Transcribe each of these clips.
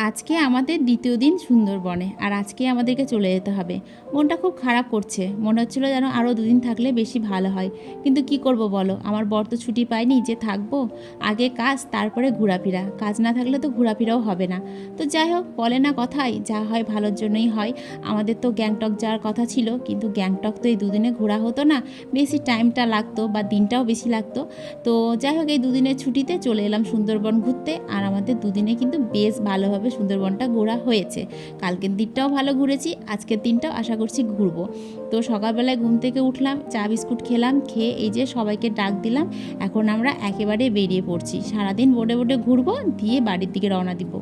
আজকে আমাদের দ্বিতীয় দিন সুন্দরবনে আর আজকে আমাদেরকে চলে যেতে হবে। মনটা খুব খারাপ করছে। মনে হচ্ছিল যেন আরও দুদিন থাকলে বেশি ভালো হয়। কিন্তু কি করব বলো? আমার বর তো ছুটি পায়নি যে থাকব। আগে কাজ, তারপরে ঘোরাফেরা। কাজ না থাকলে তো ঘোরাফেরাও হবে না। তো যাই হোক, বলে না কথাই। যা হয় ভালোর জন্যই হয়। আমাদের তো গ্যাংটক যাওয়ার কথা ছিল। কিন্তু গ্যাংটক তো এই দুদিনে ঘোরা হতো না। বেশি টাইমটা লাগতো বা দিনটাও বেশি লাগতো। তো যাই হোক, এই দুদিনের ছুটিতে চলে এলাম সুন্দরবন ঘুরতে। আর আমাদের দুদিনে কিন্তু বেশ ভালোভাবে সুন্দরবনটা ঘোরা হয়েছে। কালকের দিনটাও ভালো ঘুরেছি আজকের দিনটাও আশা করছি ঘুরবো। তো সকালবেলায় ঘুম থেকে উঠলাম চা বিস্কুট খেলাম খেয়ে এই যে সবাইকে ডাক দিলাম এখন আমরা একেবারে বেরিয়ে পড়ছি। সারাদিন বোটে বোটে ঘুরবো দিয়ে বাড়ির দিকে রওনা দিব।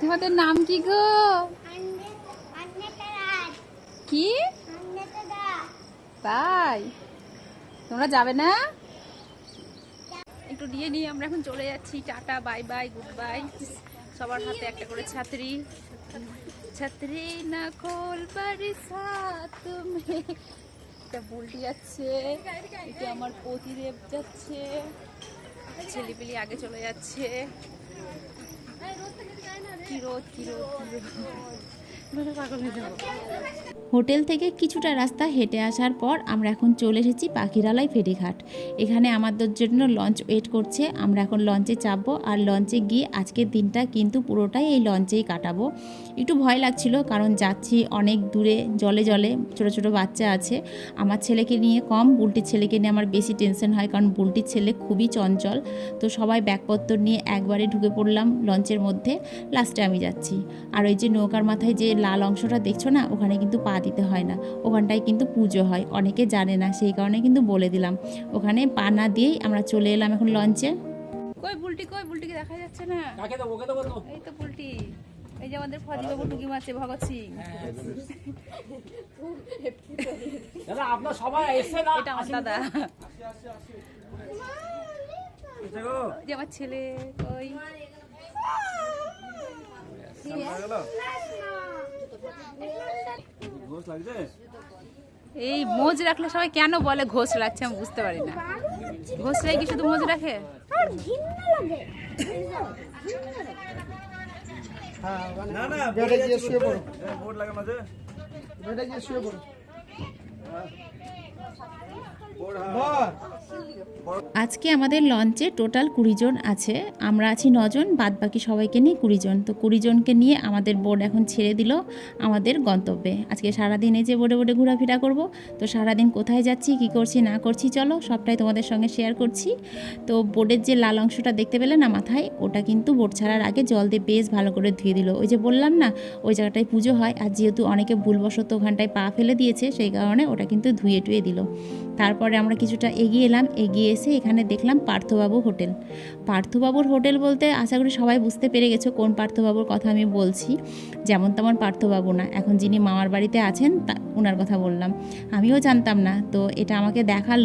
তোমাদের নাম কি গো? কি? তাই তোমরা যাবে না? একটু নিয়ে নিয়ে আমরা এখন চলে যাচ্ছি। Tata bye bye goodbye সবার হাতে একটা করে ছাত্রী। ছাত্রী না খোল পারি তুমি এটা বুলটি যাচ্ছে এটা আমার পতিদেব যাচ্ছে। ছেলেপিলি আগে চলে যাচ্ছে। কি রোদ কি রোদ পাগল হয়ে যাব। হোটেল থেকে কিছুটা রাস্তা হেঁটে আসার পর আমরা এখন চলে এসেছি পাখিরালয় ফেরিঘাট। এখানে আমাদের জন্য লঞ্চ ওয়েট করছে। আমরা এখন লঞ্চে চাপবো আর লঞ্চে গিয়ে আজকের দিনটা কিন্তু পুরোটাই এই লঞ্চেই কাটাবো। একটু ভয় লাগছিল কারণ যাচ্ছি অনেক দূরে, জলে জলে, ছোট ছোট বাচ্চা আছে। আমার ছেলেকে নিয়ে কম, বুলটির ছেলেকে নিয়ে আমার বেশি টেনশন হয় কারণ বুলটির ছেলে খুবই চঞ্চল। তো সবাই ব্যাগপত্র নিয়ে একবারে ঢুকে পড়লাম লঞ্চের মধ্যে। লাস্টে আমি যাচ্ছি। আর ওই যে নৌকার মাথায় যে লাল অংশটা দেখছ না, ওখানে কিন্তু পা দিতে হয় না। ওখানটায় কিন্তু পুজো হয়। অনেকে জানে না সেই কারণে কিন্তু বলে দিলাম। ওখানে পানা দিয়েই আমরা চলে এলাম এখন লঞ্চে। কই বুলটি কই বুলটিকে দেখা যাচ্ছে না? কাকে দেবো ওকে দেবো তো? এই তো বুলটি এই যে আমাদের ফদিবাবু টুকি মারছে ভগৎ সিং। দাদা আপনার সবাই এসছে না এটা আমার দাদা। যে আমার ছেলে লাগছে এই মোজ রাখলে সবাই কেন বলে ঘোষ রাখছে আমি বুঝতে পারি না। ঘোষ কি শুধু মোজ রাখে? না না বেডে গিয়ে শুয়ে পড়ো। বোর্ড লাগে মাঝে বেডে গিয়ে শুয়ে পড়ো। আজকে আমাদের লঞ্চে টোটাল কুড়ি জন আছে। আমরা আছি নজন বাদ বাকি সবাইকে নিয়ে কুড়ি জন তো কুড়ি জনকে নিয়ে আমাদের বোর্ড এখন ছেড়ে দিল আমাদের গন্তব্যে। আজকে সারাদিন যে বোর্ডে বোর্ডে ঘোরাফেরা করব, তো সারাদিন কোথায় যাচ্ছি, কি করছি, না করছি, চলো সবটাই তোমাদের সঙ্গে শেয়ার করছি। তো বোর্ডের যে লাল অংশটা দেখতে পেলে না মাথায়, ওটা কিন্তু বোর্ড ছাড়ার আগে জল দিয়ে বেশ ভালো করে ধুয়ে দিল। ওই যে বললাম না, ওই জায়গাটায় পুজো হয়, আর যেহেতু অনেকে ভুলবশত ওখানটায় পা ফেলে দিয়েছে, সেই কারণে ওটা কিন্তু ধুয়ে টুয়ে দিল। তারপরে আমরা কিছুটা এগিয়ে এলাম, এগিয়ে এসে এখানে দেখলাম পার্থবাবু হোটেল। পার্থবাবুর হোটেল বলতে আশা করি সবাই বুঝতে পেরে গেছো কোন পার্থবাবুর কথা আমি বলছি। যেমন তেমন পার্থবাবু না, এখন যিনি মামার বাড়িতে আছেন তা ওনার কথা বললাম। আমিও জানতাম না, তো এটা আমাকে দেখাল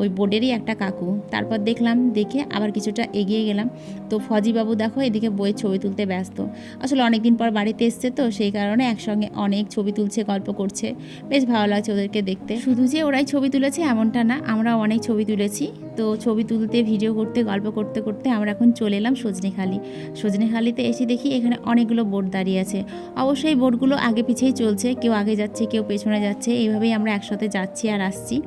ওই বোর্ডেরই একটা কাকু। তারপর দেখলাম, দেখে আবার কিছুটা এগিয়ে গেলাম। তো ফজিবাবু দেখো এদিকে বইয়ের ছবি তুলতে ব্যস্ত। আসলে অনেক দিন পর বাড়িতে এসছে তো, সেই কারণে একসঙ্গে অনেক ছবি তুলছে, গল্প করছে। বেশ ভালো লাগছে ওদেরকে দেখতে। শুধু যে ওরাই ছবি তুলেছে, এমনটা না, আমরা অনেক ছবি তুলেছি। তো ছবি তুলতে ভিডিও করতে, গল্প করতে করতে আমরা এখন চলে এলাম সজনেখালি। সজনেখালিতে এসে দেখি এখানে অনেকগুলো বোট দাঁড়িয়ে আছে। অবশ্যই বোটগুলো আগে পিছেই চলছে, কেউ আগে যাচ্ছে, কেউ পেছনে যাচ্ছে, এইভাবেই আমরা একসাথে যাচ্ছি আর আসছি।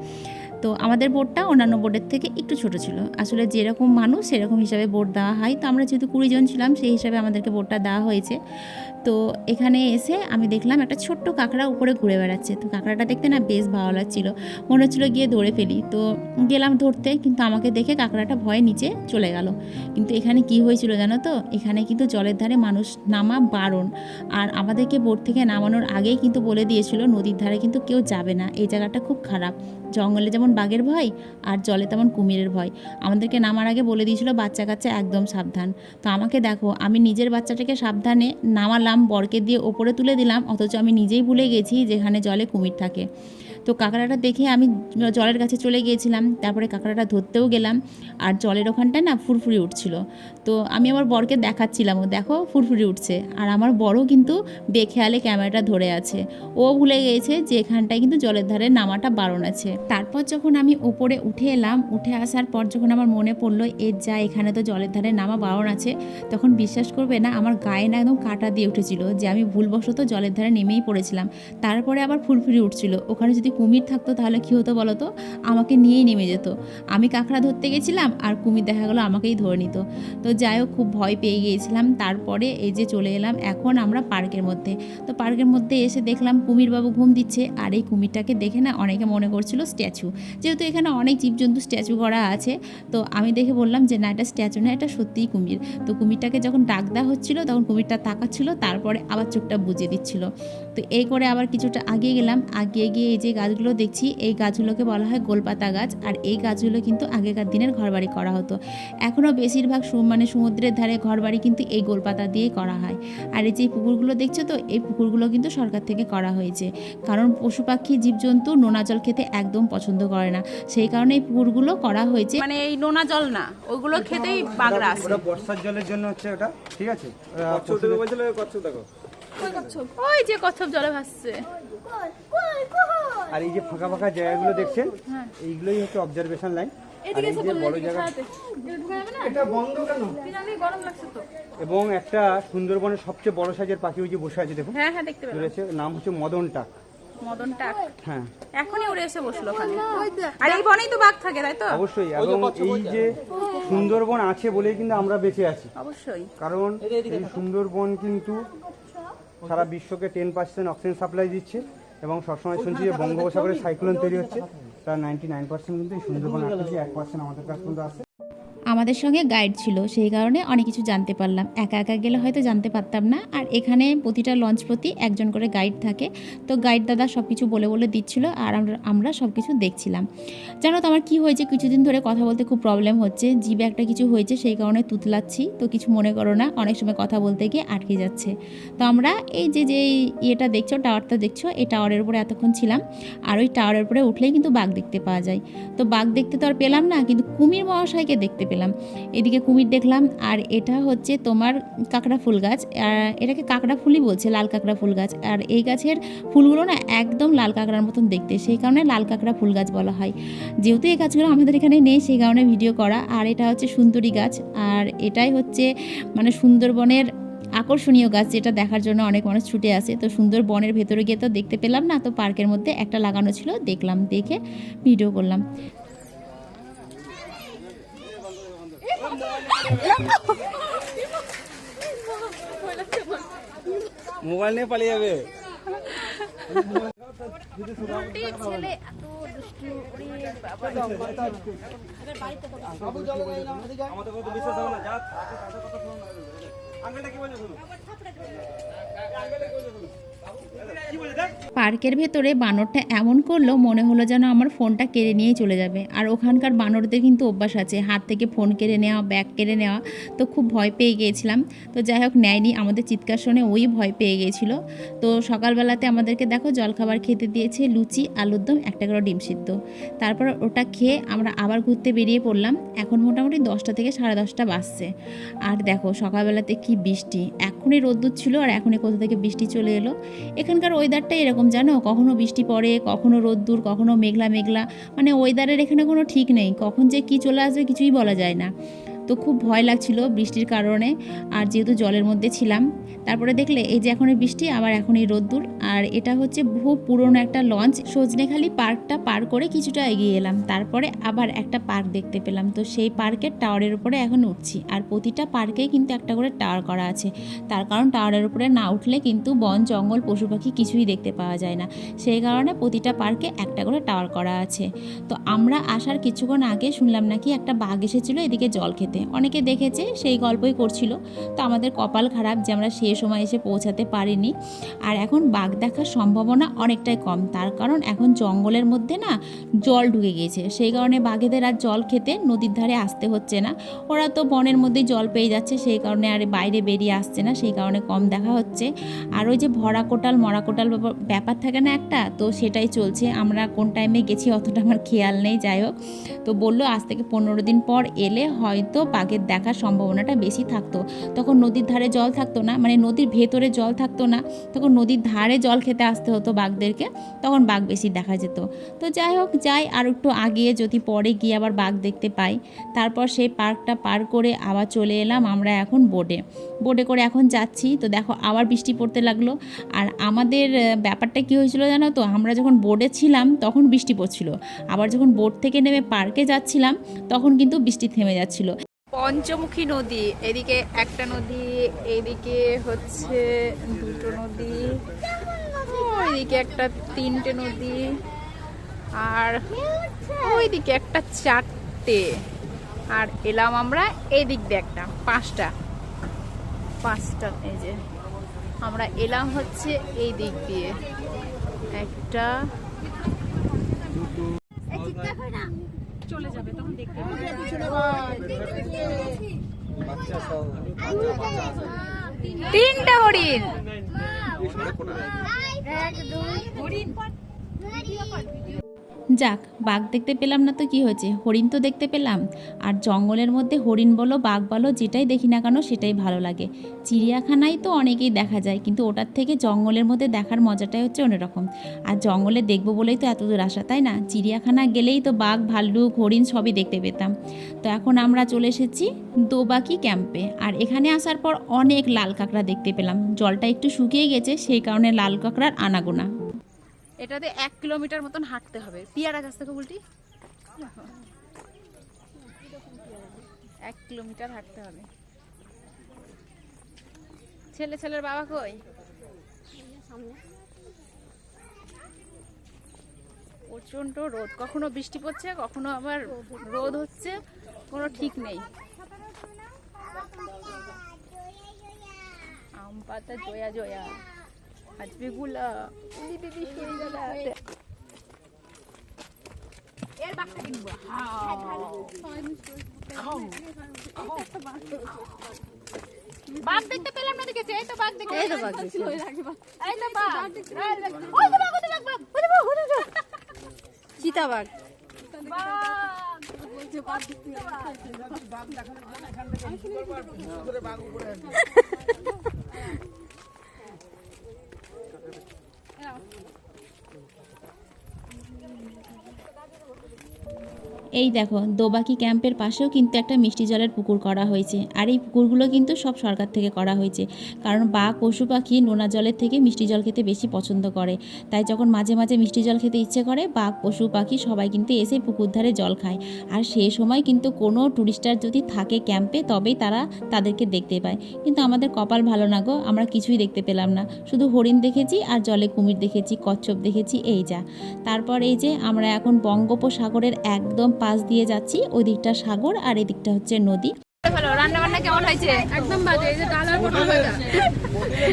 তো আমাদের বোটটা অন্যান্য বোর্ডের থেকে একটু ছোট ছিল। আসলে যেরকম মানুষ, সেরকম হিসাবে বোট দেওয়া হয়। তো আমরা যেহেতু কুড়ি জন ছিলাম, সেই হিসাবে আমাদেরকে বোটটা দেওয়া হয়েছে। তো এখানে এসে আমি দেখলাম একটা ছোট্ট কাঁকড়া উপরে ঘুরে বেড়াচ্ছে। তো কাঁকড়াটা দেখতে না বেশ ভালো লাগছিল। মনে হচ্ছিল গিয়ে ধরে ফেলি। তো গেলাম ধরতে, কিন্তু আমাকে দেখে কাঁকড়াটা ভয়ে নিচে চলে গেল। কিন্তু এখানে কি হয়েছিল জানো তো? এখানে কিন্তু জলের ধারে মানুষ নামা বারণ। আর আমাদেরকে বোট থেকে নামানোর আগেই কিন্তু বলে দিয়েছিল, নদীর ধারে কিন্তু কেউ যাবে না। এই জায়গাটা খুব খারাপ। জঙ্গলে যেমন বাঘের ভয় আর জলে তেমন কুমিরের ভয়। আমাদেরকে নামার আগে বলে দিয়েছিল, বাচ্চা কাচ্চা একদম সাবধান। তো আমাকে দেখো, আমি নিজের বাচ্চাটাকে সাবধানে নামালাম, বরকে দিয়ে ওপরে তুলে দিলাম, অথচ আমি নিজেই ভুলে গেছি যেখানে জলে কুমির থাকে। তো কাঁকড়াটা দেখে আমি জলের কাছে চলে গিয়েছিলাম, তারপরে কাঁকড়াটা ধরতেও গেলাম আর জলের ওখানটায় না ফুরফুরি উঠছিল। তো আমি আমার বরকে দেখাচ্ছিলাম, ও দেখো ফুরফুরি উঠছে। আর আমার বড়ও কিন্তু বেখেয়ালে ক্যামেরাটা ধরে আছে। ও ভুলে গিয়েছে যে এখানটায় কিন্তু জলের ধারে নামাটা বারণ আছে। তারপর যখন আমি ওপরে উঠে এলাম, উঠে আসার পর যখন আমার মনে পড়ল এর যা, এখানে তো জলের ধারে নামা বারণ আছে, তখন বিশ্বাস করবে না, আমার গায়ে না একদম কাটা দিয়ে উঠেছিল যে আমি ভুলবশত জলের ধারে নেমেই পড়েছিলাম। তারপরে আবার ফুরফুরি উঠছিল। ওখানে যদি কুমির থাকতো তাহলে কী হতো বলো তো? আমাকে নিয়েই নেমে যেত। আমি কাঁকড়া ধরতে গেছিলাম আর কুমির দেখা গেলো আমাকেই ধরে নিত। তো যাই হোক, খুব ভয় পেয়ে গিয়েছিলাম। তারপরে এই যে চলে এলাম এখন আমরা পার্কের মধ্যে। তো পার্কের মধ্যে এসে দেখলাম কুমিরবাবু ঘুম দিচ্ছে আর এই কুমিরটাকে দেখে না অনেকে মনে করছিল স্ট্যাচু। যেহেতু এখানে অনেক জীবজন্তু স্ট্যাচু করা আছে, তো আমি দেখে বললাম যে না, এটা স্ট্যাচু না, এটা সত্যিই কুমির। তো কুমিরটাকে যখন ডাক দেওয়া হচ্ছিল, তখন কুমিরটা তাকাচ্ছিল, তারপরে আবার চোখটা বুঝিয়ে দিচ্ছিল। তো এই করে আবার কিছুটা আগিয়ে গেলাম। আগিয়ে গিয়ে এই যে গাছগুলো দেখছি এই গাছগুলোকে বলা হয় গোলপাতা গাছ। আর এই গাছগুলো কিন্তু আগেকার দিনের ঘরবাড়ি করা হতো। এখনও বেশিরভাগ মানে সমুদ্রের ধারে ঘরবাড়ি কিন্তু এই গোলপাতা দিয়েই করা হয়। আর এই যে পুকুরগুলো দেখছ তো এই পুকুরগুলো কিন্তু সরকার থেকে করা হয়েছে। কারণ পশু পাখি জীবজন্তু নোনা জল খেতে একদম পছন্দ করে না। সেই কারণে এই পুকুরগুলো করা হয়েছে। মানে এই নোনা জল না ওইগুলো খেতেই বাগড়া আসে ওটা বর্ষার জলের জন্য হচ্ছে ওটা ঠিক আছে? কচ্ছপ দেখো। ওই যে কচ্ছপ জলে ভাসছে। আর এই যে ফাঁকা ফাঁকা জায়গাগুলো দেখছেন এইগুলোই হচ্ছে অবজারভেশন লাইন আর এই যে বড় জায়গা এটা বন্ধ কেন? এবং একটা সুন্দরবনের সবচেয়ে বড় সাইজের পাখি ওই যে বসে আছে দেখুন। হ্যাঁ হ্যাঁ নাম হচ্ছে মদন টাক মদন টাক। হ্যাঁ। এখনই উড়ে এসে বসল আর এই বনেই তো বাঘ থাকে তাই তো? অবশ্যই এবং এই যে সুন্দরবন আছে বলেই কিন্তু আমরা বেঁচে আছি। অবশ্যই। কারণ এই সুন্দরবন কিন্তু সারা বিশ্বকে টেন পার্সেন্ট অক্সিজেন সাপ্লাই দিচ্ছে। এবং সবসময় শুনছি যে বঙ্গোপসাগরে সাইক্লোন তৈরি হচ্ছে। তার নাইনটি নাইন পার্সেন্ট কিন্তু এই সুন্দরবন আসছে এক পার্সেন্ট আমাদের কাছ কিন্তু আসে আমাদের সঙ্গে গাইড ছিল, সেই কারণে অনেক কিছু জানতে পারলাম। একা একা গেলে হয়তো জানতে পারতাম না। আর এখানে প্রতিটা লঞ্চ প্রতি একজন করে গাইড থাকে। তো গাইড দাদা সব কিছু বলে বলে দিচ্ছিল আর আমরা আমরা সব কিছু দেখছিলাম। জানো তো আমার কী হয়েছে? কিছুদিন ধরে কথা বলতে খুব প্রবলেম হচ্ছে। জিভে একটা কিছু হয়েছে, সেই কারণে তুতলাচ্ছি। তো কিছু মনে করো না, অনেক সময় কথা বলতে গিয়ে আটকে যাচ্ছে। তো আমরা এই যে যে ইয়েটা দেখছ টাওয়ারটা দেখছ, এই টাওয়ারের উপরে এতক্ষণ ছিলাম। আর ওই টাওয়ারের উপরে উঠলেই কিন্তু বাঘ দেখতে পাওয়া যায়। তো বাঘ দেখতে তো আর পেলাম না, কিন্তু কুমির মহাশয়কে দেখতে পেলাম। এদিকে কুমির দেখলাম, আর এটা হচ্ছে তোমার কাঁকড়া ফুল গাছ। এটাকে কাঁকড়া ফুলই বলছে, লাল কাঁকড়া ফুল গাছ। আর এই গাছের ফুলগুলো না একদম লাল কাঁকড়ার মতন দেখতে, সেই কারণে লাল কাঁকড়া ফুল গাছ বলা হয়। যেহেতু এই গাছগুলো আমাদের এখানে নেই, সেই কারণে ভিডিও করা। আর এটা হচ্ছে সুন্দরী গাছ, আর এটাই হচ্ছে মানে সুন্দরবনের আকর্ষণীয় গাছ, যেটা দেখার জন্য অনেক মানুষ ছুটে আসে। তো সুন্দর বনের ভেতরে গিয়ে তো দেখতে পেলাম না, তো পার্কের মধ্যে একটা লাগানো ছিল, দেখলাম, দেখে ভিডিও করলাম। মোবাইল নিয়ে পালিয়ে যাবে আমাদের কত বিশ্বাস হবে না যা আঙ্কেলটা কি বলছে শুনো আঙ্কেলটা কি বলছে শুনো কি বলছে দেখ পার্কের ভেতরে বানরটা এমন করল, মনে হলো যেন আমার ফোনটা কেড়ে নিয়েই চলে যাবে। আর ওখানকার বানরদের কিন্তু অভ্যাস আছে, হাত থেকে ফোন কেড়ে নেওয়া, ব্যাগ কেড়ে নেওয়া। তো খুব ভয় পেয়ে গিয়েছিলাম। তো যাই হোক, নেয়নি, আমাদের চিৎকার শুনে ওই ভয় পেয়ে গিয়েছিল। তো সকালবেলাতে আমাদেরকে দেখো, জলখাবার খেতে দিয়েছে লুচি, আলুর দম, একটা করে ডিম সিদ্ধ। তারপর ওটা খেয়ে আমরা আবার ঘুরতে বেরিয়ে পড়লাম। এখন মোটামুটি দশটা থেকে সাড়ে দশটা বাজছে। আর দেখো, সকালবেলাতে কি বৃষ্টি। এখনই রোদ্দুর ছিল আর এখনই কোথা থেকে বৃষ্টি চলে এলো। এখানকার ওয়েদারটাই এরকম, জানো? কখনো বৃষ্টি পড়ে, কখনো রোদ্দুর, কখনো মেঘলা মেঘলা। মানে ওয়েদারের এখানে কোনো ঠিক নেই। কখন যে কি চলে আসবে কিছুই বলা যায় না। তো খুব ভয় লাগছিল বৃষ্টির কারণে, আর যেহেতু জলের মধ্যে ছিলাম। তারপরে দেখলে এই যে এখন বৃষ্টি, আবার এখন এই রোদ্দুর। আর এটা হচ্ছে বহু পুরনো একটা লঞ্চ। সজনেখালি পার্কটা পার করে কিছুটা এগিয়ে এলাম। তারপরে আবার একটা পার্ক দেখতে পেলাম। তো সেই পার্কের টাওয়ারের উপরে এখন উঠছি। আর প্রতিটা পার্কেই কিন্তু একটা করে টাওয়ার করা আছে। তার কারণ টাওয়ারের উপরে না উঠলে কিন্তু বন, জঙ্গল, পশু পাখি কিছুই দেখতে পাওয়া যায় না। সেই কারণে প্রতিটা পার্কে একটা করে টাওয়ার করা আছে। তো আমরা আসার কিছুক্ষণ আগে শুনলাম নাকি একটা বাঘ এসেছিল, এদিকে জল খেতে। পৌঁছাতে অনেকে দেখেছে সেই গল্পই করছিল। তো আমাদের কপাল খারাপ যে আমরা সেই সময় এসে পৌঁছাতে পারিনি। আর এখন বাঘ দেখার সম্ভাবনা অনেকটাই কম। তার কারণ এখন জঙ্গলের মধ্যে না জল ঢুকে গিয়েছে। সেই কারণে বাঘেদের আর জল খেতে নদীর ধারে আসতে হচ্ছে না। ওরা তো বনের মধ্যেই জল পেয়ে যাচ্ছে, সেই কারণে আর বাইরে বেরিয়ে আসছে না, সেই কারণে কম দেখা হচ্ছে। আর ওই যে ভরা কোটাল, মরা কোটাল ব্যাপার- ব্যাপার থাকে না একটা, তো সেটাই চলছে। আমরা কোন টাইমে গেছি অতটা আমার খেয়াল নেই, যাই হোক। তো বলল, আজ থেকে পনেরো দিন পর এলে হয়তো বাঘের দেখার সম্ভাবনাটা বেশি থাকতো। তখন নদীর ধারে জল থাকতো না মানে নদীর ভেতরে জল থাকতো না। তখন নদীর ধারে জল খেতে আসতে হতো বাঘদেরকে, তখন বাঘ বেশি দেখা যেত। তো যাই হোক, যাই, আর একটু আগিয়ে যদি পরে গিয়ে আবার বাঘ দেখতে পাই, তারপর সেই পার্কটা পার করে আবার চলে এলাম আমরা এখন বোটে বোটে করে এখন যাচ্ছি, তো দেখো আবার বৃষ্টি পড়তে লাগল। আর আমাদের ব্যাপারটা কী হয়েছিল জানো তো, আমরা যখন বোটে ছিলাম তখন বৃষ্টি পড়ছিল। আবার যখন বোট থেকে নেমে পার্কে যাচ্ছিলাম, তখন কিন্তু বৃষ্টি থেমে যাচ্ছিল। পঞ্চমুখী নদী এদিকে একটা নদী এদিকে হচ্ছে দুটো নদী ওইদিকে একটা তিনটে নদী আর ওইদিকে একটা চারটে আর এলাম আমরা এই দিক দিয়ে একটা পাঁচটা। পাঁচটা এই যে। আমরা এলাম হচ্ছে এই দিক দিয়ে একটা চলে যাবে তখন দেখতে তিনটা হরিণ। যাক, বাঘ দেখতে পেলাম না তো কি হয়েছে? হরিণ তো দেখতে পেলাম। আর জঙ্গলের মধ্যে হরিণ বলো, বাঘ বলো, যেটাই দেখি না কেন সেটাই ভালো লাগে। চিড়িয়াখানায় তো অনেকেই দেখা যায়, কিন্তু ওটার থেকে জঙ্গলের মধ্যে দেখার মজাটাই হচ্ছে অন্যরকম। আর জঙ্গলে দেখব বলেই তো এত দূর আসা, তাই না? চিড়িয়াখানা গেলেই তো বাঘ, ভাল্লুক, হরিণ সবই দেখতে পেতাম। তো এখন আমরা চলে এসেছি দোবাকি ক্যাম্পে। আর এখানে আসার পর অনেক লাল কাঁকড়া দেখতে পেলাম। জলটা একটু শুকিয়ে গেছে, সেই কারণে লাল কাঁকড়ার আনাগোনা। এটাতে এক কিলোমিটার মতন হাঁটতে হবে। পিয়ারা গাছ থেকে উল্টি। এক কিলোমিটার হাঁটতে হবে। ছেলে ছেলের বাবা কই? প্রচণ্ড রোদ। কখনো বৃষ্টি পড়ছে, কখনো আবার রোদ হচ্ছে, কোনো ঠিক নেই। আম পাতা, জয়া জয়া। আজকে গুলা উলি দিদি সরে গেল এর বাচ্চা কিনবো? বাঘ দেখতে পেলাম না দেখেছে এই তো বাঘ দেখতে এই তো বাঘ দেখতে এই তো বাঘ। বাঘ। ওই তো বাঘ ওই তো বাঘ বাঘ। ওই তো বাঘ ওই তো বাঘ। চিতাবাঘ বাঘ। এই দেখো, দোবাকি ক্যাম্পের পাশেও কিন্তু একটা মিষ্টি জলের পুকুর করা হয়েছে। আর এই পুকুরগুলো কিন্তু সব সরকার থেকে করা হয়েছে। কারণ বাঘ, পশু পাখি নোনা জলের থেকে মিষ্টি জল খেতে বেশি পছন্দ করে। তাই যখন মাঝে মাঝে মিষ্টি জল খেতে ইচ্ছে করে, বাঘ, পশু পাখি সবাই কিন্তু এসে পুকুর ধারে জল খায়। আর সেই সময় কিন্তু কোনো টুরিস্টার যদি থাকে ক্যাম্পে, তবেই তারা তাদেরকে দেখতে পায়। কিন্তু আমাদের কপাল ভালো না গো, আমরা কিছুই দেখতে পেলাম না। শুধু হরিণ দেখেছি আর জলে কুমির দেখেছি, কচ্ছপ দেখেছি, এই যা। তারপর এই যে আমরা এখন বঙ্গোপসাগরের একদম পাশ দিয়ে যাচ্ছি ওই দিকটা সাগর আর এদিকটা হচ্ছে নদী। ভালো রান্না বান্না কেমন হয়েছে? একদম বাজে এই যে ডাল আর পটল ভাজা।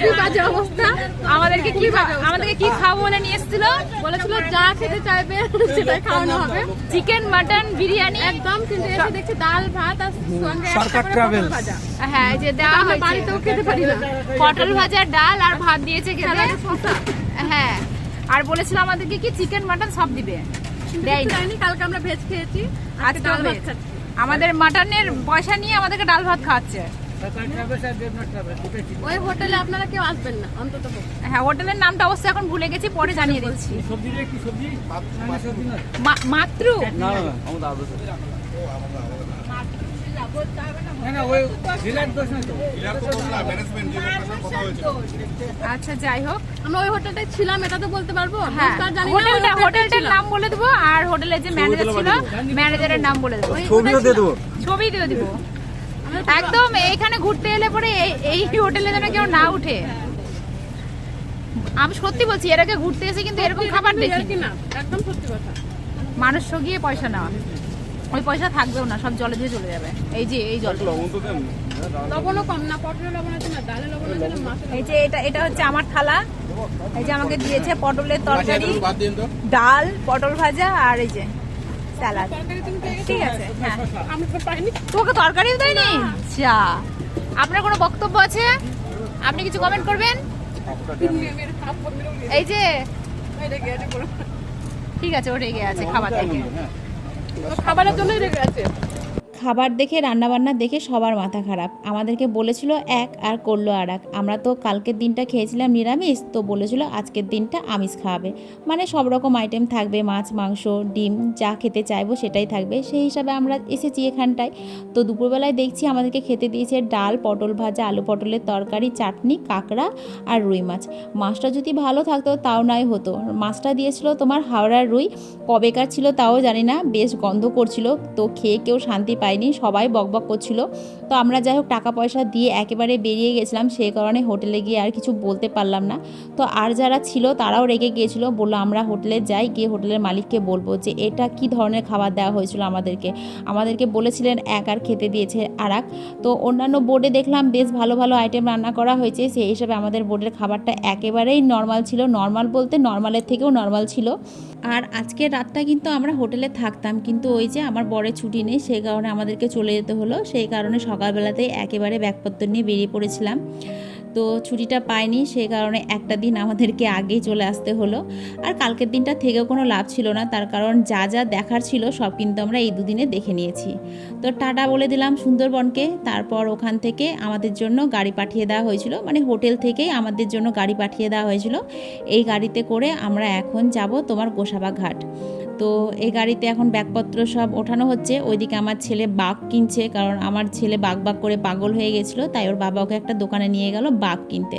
খুবই বাজে অবস্থা। আমাদেরকে কি আমাদেরকে কি খাব বলে নিয়ে এসেছিল? বলেছিল যা খেতে চাইবে খাওয়ানো হবে। Chicken mutton biryani. একদম কিন্তু এসে দেখছি ডাল ভাত আর সঙ্গে হ্যাঁ এই যে দেওয়া আমরা হয়েছে। বাড়িতেও খেতে পারি না। পটল ভাজা ডাল আর ভাত দিয়েছে খেতে। হ্যাঁ আর বলেছিল আমাদেরকে কি চিকেন মাটন সব দিবে। দেয়নি। কালকে আমরা ভেজ খেয়েছি আজকে আমাদের মাটনের পয়সা নিয়ে আমাদেরকে ডাল ভাত খাওয়াচ্ছে। ওই হোটেলে আপনারা কেউ আসবেন না অন্তত হ্যাঁ হোটেলের নামটা অবশ্যই এখন ভুলে গেছি পরে জানিয়ে দিচ্ছি। মাত্র আচ্ছা যাই হোক। আমরা ওই হোটেলটায় ছিলাম এটা তো বলতে পারব? হ্যাঁ হোটেলটা হোটেলটার নাম বলে দেবো আর হোটেলের যে ম্যানেজার ছিল ম্যানেজারের নাম বলে দেবো। ছবিও দিয়ে দেবো। ছবি দিয়ে দিব। একদম এখানে ঘুরতে এলে পরে এই- হোটেলে যেন কেউ না উঠে। আমি সত্যি বলছি এর আগে ঘুরতে এসে কিন্তু এরকম খাবার দেখি না একদম সত্যি কথা। মানুষ গিয়ে পয়সা নেওয়া। ওই পয়সা থাকবেও না সব জলে দিয়ে চলে যাবে। এই যে এই জল লবণও কম না পটলে লবণ আছে না ডালে লবণ আছে না এই যে এটা এটা হচ্ছে আমার থালা। এই যে আমাকে দিয়েছে পটলের তরকারি ডাল পটল ভাজা আর এই যে স্যালাড। ঠিক আছে হ্যাঁ আমি তো পাইনি। তোকে তরকারিও দেয়নি? যা আপনার কোনো বক্তব্য আছে? আপনি কিছু কমেন্ট করবেন? এই যে ঠিক আছে ও রেগে আছে খাবার ও খাবারের জন্যই রেখে আছে খাবার দেখে, রান্নাবান্না দেখে সবার মাথা খারাপ। আমাদেরকে বলেছিল এক আর করল আর এক। আমরা তো কালকের দিনটা খেয়েছিলাম নিরামিষ, তো বলেছিল আজকের দিনটা আমিষ খাওয়াবে। মানে সব রকম আইটেম থাকবে, মাছ, মাংস, ডিম, যা খেতে চাইব সেটাই থাকবে। সেই হিসাবে আমরা এসেছি এখানটায়। তো দুপুরবেলায় দেখছি আমাদেরকে খেতে দিয়েছে ডাল, পটল ভাজা, আলু পটলের তরকারি, চাটনি, কাঁকড়া আর রুই মাছ। মাছটা যদি ভালো থাকতো তাও নয় হতো। মাছটা দিয়েছিল তোমার হাওড়ার রুই। কবেকার ছিল তাও জানি না, বেশ গন্ধ করছিল। তো খেয়ে কেউ শান্তি পায়নি সবাই বকবক করছিল। তো আমরা যাই হোক টাকা পয়সা দিয়ে একেবারে বেরিয়ে গেছিলাম সেই কারণে হোটেলে গিয়ে আর কিছু বলতে পারলাম না। তো আর যারা ছিল তারাও রেগে গিয়েছিল, বলল আমরা হোটেলে যাই, গিয়ে হোটেলের মালিককে বলব যে এটা কি ধরনের খাবার দেওয়া হয়েছিল আমাদেরকে। আমাদেরকে বলেছিলেন এক আর খেতে দিয়েছে আর তো অন্যান্য বোর্ডে দেখলাম বেশ ভালো ভালো আইটেম রান্না করা হয়েছে, সেই হিসাবে আমাদের বোর্ডের খাবারটা একেবারেই নর্মাল ছিল। নর্মাল বলতে নর্মালের থেকেও নর্মাল ছিল। আর আজকের রাতটা কিন্তু আমরা হোটেলে থাকতাম, কিন্তু ওই যে আমার বরের ছুটি নেই সেই কারণে আমাদেরকে চলে যেতে হলো। সেই কারণে সকালবেলাতেই একেবারে ব্যাগপত্র নিয়ে বেরিয়ে পড়েছিলাম। তো ছুটিটা পাইনি সেই কারণে একটা দিন আমাদেরকে আগেই চলে আসতে হলো। আর কালকের দিনটা থেকেও কোনো লাভ ছিল না, তার কারণ যা যা দেখার ছিল সব কিন্তু আমরা এই দুদিনে দেখে নিয়েছি। তো টাটা বলে দিলাম সুন্দরবনকে। তারপর ওখান থেকে আমাদের জন্য গাড়ি পাঠিয়ে দেওয়া হয়েছিল। মানে হোটেল থেকেই আমাদের জন্য গাড়ি পাঠিয়ে দেওয়া হয়েছিল। এই গাড়িতে করে আমরা এখন যাব তোমার গোসাবা ঘাট। তো এই গাড়িতে এখন ব্যাগপত্র সব ওঠানো হচ্ছে। ওইদিকে আমার ছেলে বাঘ কিনছে, কারণ আমার ছেলে বাঘ বাঘ করে পাগল হয়ে গেছিল, তাই ওর বাবা ওকে একটা দোকানে নিয়ে গেল বাঘ কিনতে।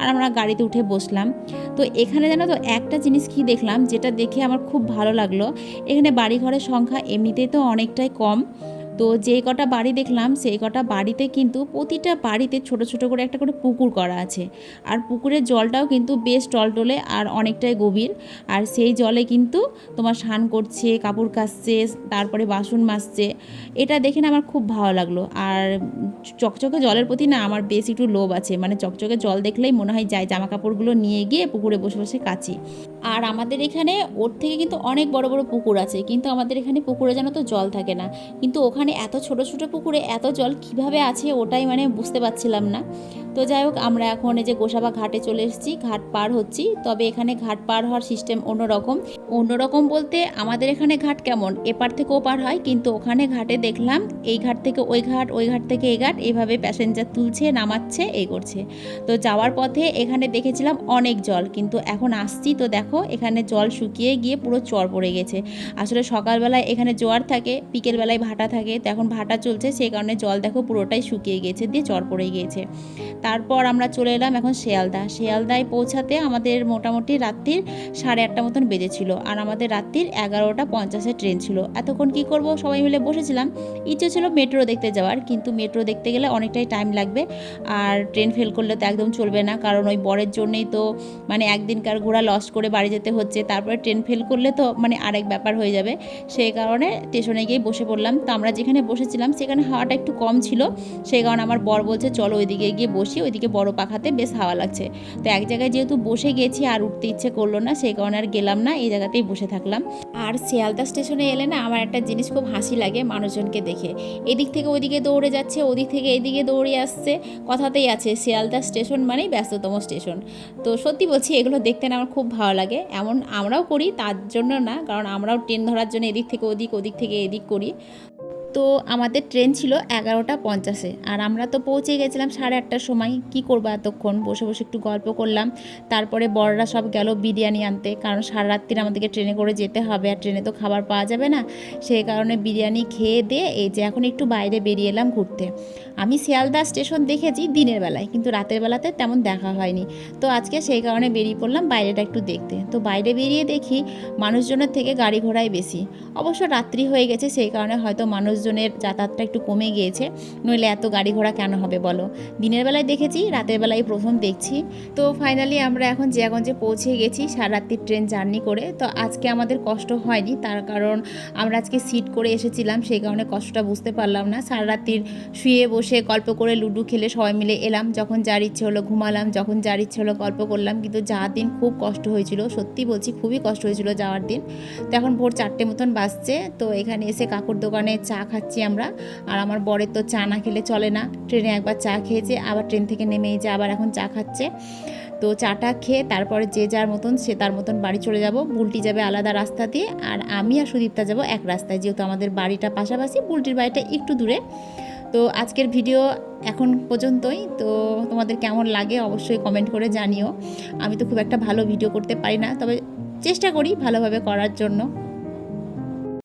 আর আমরা গাড়িতে উঠে বসলাম। তো এখানে যেন তো, একটা জিনিস কি দেখলাম, যেটা দেখে আমার খুব ভালো লাগল, এখানে বাড়িঘরের সংখ্যা এমনিতেই তো অনেকটাই কম তো যেই কটা বাড়ি দেখলাম, সেই কটা বাড়িতে কিন্তু প্রতিটা বাড়িতে ছোট ছোট করে একটা করে পুকুর করা আছে। আর পুকুরের জলটাও কিন্তু বেশ টলটলে আর অনেকটাই গভীর। আর সেই জলে কিন্তু তোমার স্নান করছে, কাপড় কাচছে, তারপরে বাসন মাজছে। এটা দেখে না আমার খুব ভালো লাগল। আর চকচকে জলের প্রতি না আমার বেশ একটু লোভ আছে। মানে চকচকে জল দেখলেই মনে হয় যায় জামা কাপড়গুলো নিয়ে গিয়ে পুকুরে বসে বসে কাচি। আর আমাদের এখানে ওর থেকে কিন্তু অনেক বড় বড় পুকুর আছে, কিন্তু আমাদের এখানে পুকুরে যেন তো জল থাকে না। কিন্তু ওখানে এত ছোট ছোট পুকুরে এত জল কীভাবে আছে ওটাই মানে বুঝতে পারছিলাম না। তো যাই হোক, আমরা এখন এই যে গোসাবা ঘাটে চলে এসেছি, ঘাট পার হচ্ছি। তবে এখানে ঘাট পার হওয়ার সিস্টেম অন্যরকম। অন্যরকম বলতে আমাদের এখানে ঘাট কেমন? এপার থেকে ওপার হয়, কিন্তু ওখানে ঘাটে দেখলাম এই ঘাট থেকে ওই ঘাট ওই ঘাট থেকে এই ঘাট এইভাবে প্যাসেঞ্জার তুলছে, নামাচ্ছে এই করছে। তো যাওয়ার পথে এখানে দেখেছিলাম অনেক জল, কিন্তু এখন আসছি, তো দেখো এখানে জল শুকিয়ে গিয়ে পুরো চর পড়ে গেছে। আসলে সকালবেলায় এখানে জোয়ার থাকে, বিকেলবেলায় ভাটা থাকে, তো এখন ভাটা চলছে, সেই কারণে জল দেখো পুরোটাই শুকিয়ে গিয়েছে দিয়ে চর পড়ে গিয়েছে। তারপর আমরা চলে এলাম এখন শিয়ালদা। শিয়ালদায় পৌঁছাতে আমাদের মোটামুটি রাত্রির সাড়ে আটটা মতন বেজেছিল, আর আমাদের রাত্রির এগারোটা পঞ্চাশের ট্রেন ছিল। এতক্ষণ কি করব, সবাই মিলে বসেছিলাম। ইচ্ছে ছিল মেট্রো দেখতে যাওয়ার, কিন্তু মেট্রো দেখতে গেলে অনেকটাই টাইম লাগবে, আর ট্রেন ফেল করলে তো একদম চলবে না, কারণ ওই বরের জন্যেই তো মানে একদিনকার ঘোরা লস করে বাড়ি যেতে হচ্ছে, তারপরে ট্রেন ফেল করলে তো মানে আরেক ব্যাপার হয়ে যাবে। সেই কারণে স্টেশনে গিয়ে বসে পড়লাম। তো আমরা যেখানে বসেছিলাম সেখানে হাওয়াটা একটু কম ছিল। সেই কারণে আমার বর বলছে, চলো ওইদিকে গিয়ে বসি, ওইদিকে বড় পাখাতে বেশ হাওয়া লাগছে। তো এক জায়গায় যেহেতু বসে গেছি আর উঠতে ইচ্ছে করল না, সেই কারণে আর গেলাম না, এই জায়গাতেই বসে থাকলাম। আর শিয়ালদা স্টেশনে এলে না আমার একটা জিনিস খুব হাসি লাগে মানুষজনকে দেখে। এদিক থেকে ওইদিকে দৌড়ে যাচ্ছে, ওদিক থেকে এদিকে দৌড়ে আসছে, কথাতেই আছে, শিয়ালদা স্টেশন মানেই ব্যস্ততম স্টেশন তো সত্যি বলছি, এগুলো দেখতে না আমার খুব ভালো লাগে। এমন আমরাও করি, তার জন্য না, কারণ আমরাও ট্রেন ধরার জন্য এদিক থেকে ওদিক ওদিক থেকে এদিক করি। তো আমাদের ট্রেন ছিল এগারোটা পঞ্চাশে, আর আমরা তো পৌঁছে গেছিলাম সাড়ে আটটার সময়। কি করব এতক্ষণ? বসে বসে একটু গল্প করলাম। তারপরে বড়রা সব গেল বিরিয়ানি আনতে, কারণ সারা রাত্রির আমাদেরকে ট্রেনে করে যেতে হবে, আর ট্রেনে তো খাবার পাওয়া যাবে না। সেই কারণে বিরিয়ানি খেয়ে দিয়ে, এই যে এখন একটু বাইরে বেরিয়ে এলাম ঘুরতে। আমি শিয়ালদা স্টেশন দেখেছি দিনের বেলায়, কিন্তু রাতের বেলাতে তেমন দেখা হয়নি। তো আজকে সেই কারণে বেরিয়ে পড়লাম বাইরেটা একটু দেখতে। তো বাইরে বেরিয়ে দেখি মানুষজনের থেকে গাড়ি ঘোড়াই বেশি। অবশ্য রাত্রি হয়ে গেছে, সেই কারণে হয়তো মানুষজনের যাতায়াতটা একটু কমে গিয়েছে। নইলে এত গাড়ি ঘোড়া কেন হবে বলো? দিনের বেলায় দেখেছি, রাতের বেলায় প্রথম দেখছি। তো ফাইনালি আমরা এখন জিয়াগঞ্জে পৌঁছে গেছি সারা রাত্রির ট্রেন জার্নি করে। তো আজকে আমাদের কষ্ট হয়নি, তার কারণ আমরা আজকে সিট করে এসেছিলাম, সেই কারণে কষ্টটা বুঝতে পারলাম না। সারা রাত্রির শুয়ে বসে গল্প করে লুডু খেলে সবাই মিলে এলাম। যখন যার ইচ্ছে হলো ঘুমালাম, যখন যার ইচ্ছে হলো গল্প করলাম, কিন্তু যাওয়ার দিন খুব কষ্ট হয়েছিল, সত্যি বলছি খুবই কষ্ট হয়েছিল যাওয়ার দিন। তো এখন ভোর চারটে মতন বাজছে, তো এখানে এসে কাকুর দোকানে চা খাচ্ছি আমরা। আর আমার বরের তো চা না খেলে চলে না। ট্রেনে একবার চা খেয়েছে, আবার ট্রেন থেকে নেমে যে আবার এখন চা খাচ্ছে। তো চাটা খেয়ে তারপরে যে যার মতন সে তার মতন বাড়ি চলে যাব। বুলটি যাবে আলাদা রাস্তা দিয়ে, আর আমি আর সুদীপ্তা যাব এক রাস্তায়, যেহেতু আমাদের বাড়িটা পাশাপাশি, বুলটির বাড়িটা একটু দূরে। তো আজকের ভিডিও এখন পর্যন্তই। তো তোমাদের কেমন লাগে অবশ্যই কমেন্ট করে জানিও। আমি তো খুব একটা ভালো ভিডিও করতে পারি না। তবে চেষ্টা করি ভালোভাবে করার জন্য।